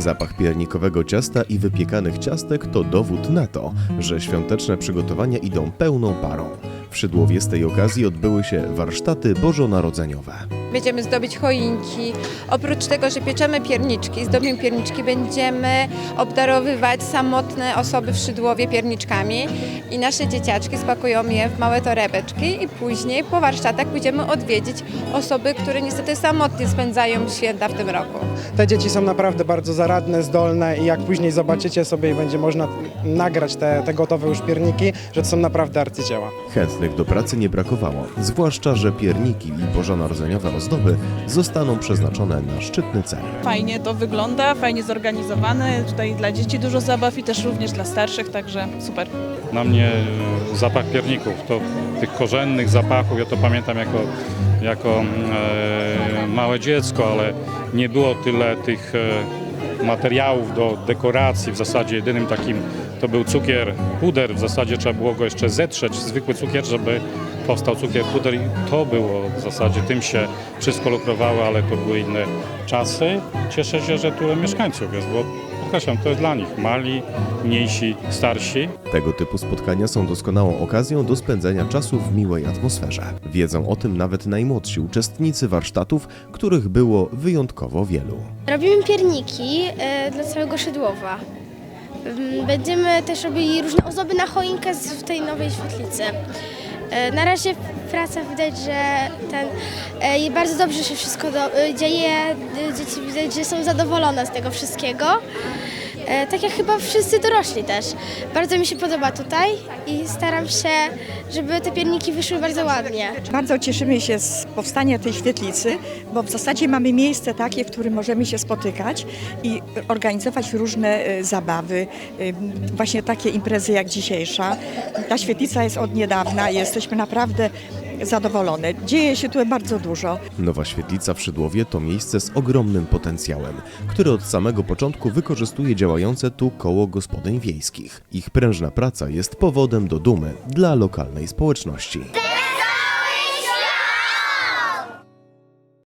Zapach piernikowego ciasta i wypiekanych ciastek to dowód na to, że świąteczne przygotowania idą pełną parą. W Szydłowie z tej okazji odbyły się warsztaty bożonarodzeniowe. Będziemy zdobić choinki. Oprócz tego, że pieczemy pierniczki, zdobimy pierniczki, będziemy obdarowywać samotne osoby w Szydłowie pierniczkami i nasze dzieciaczki spakują je w małe torebeczki i później po warsztatach pójdziemy odwiedzić osoby, które niestety samotnie spędzają święta w tym roku. Te dzieci są naprawdę bardzo zaradne, zdolne i jak później zobaczycie sobie i będzie można nagrać te, te gotowe już pierniki, że to są naprawdę arcydzieła. Chętnych do pracy nie brakowało, zwłaszcza, że pierniki i bożonarodzeniowe ozdoby zostaną przeznaczone na szczytny cel. Fajnie to wygląda, fajnie zorganizowane. Tutaj dla dzieci dużo zabaw i też również dla starszych, także super. Na mnie e, zapach pierników, to tych korzennych zapachów, ja to pamiętam jako, jako e, małe dziecko, ale nie było tyle tych e, materiałów do dekoracji. W zasadzie jedynym takim to był cukier puder, w zasadzie trzeba było go jeszcze zetrzeć, zwykły cukier, żeby powstał cukier puder i to było w zasadzie, tym się wszystko lukrowało, ale to były inne czasy. Cieszę się, że tyle mieszkańców jest, bo podkreślam, to jest dla nich mali, mniejsi, starsi. Tego typu spotkania są doskonałą okazją do spędzenia czasu w miłej atmosferze. Wiedzą o tym nawet najmłodsi uczestnicy warsztatów, których było wyjątkowo wielu. Robimy pierniki e, dla całego Szydłowa. Będziemy też robili różne ozdoby na choinkę z- w tej nowej świetlicy. E, Na razie praca widać, że ten, e, bardzo dobrze się wszystko do, e, dzieje. Dzieci widać, że są zadowolone z tego wszystkiego. E, Tak jak chyba wszyscy dorośli też. Bardzo mi się podoba tutaj i staram się, żeby te pierniki wyszły bardzo ładnie. Bardzo cieszymy się z powstania tej świetlicy, bo w zasadzie mamy miejsce takie, w którym możemy się spotykać i organizować różne e, zabawy, e, właśnie takie imprezy jak dzisiejsza. Ta świetlica jest od niedawna jesteśmy naprawdę zadowolone. Dzieje się tu bardzo dużo. Nowa świetlica w Szydłowie to miejsce z ogromnym potencjałem, które od samego początku wykorzystuje działające tu koło gospodyń wiejskich. Ich prężna praca jest powodem do dumy dla lokalnej społeczności.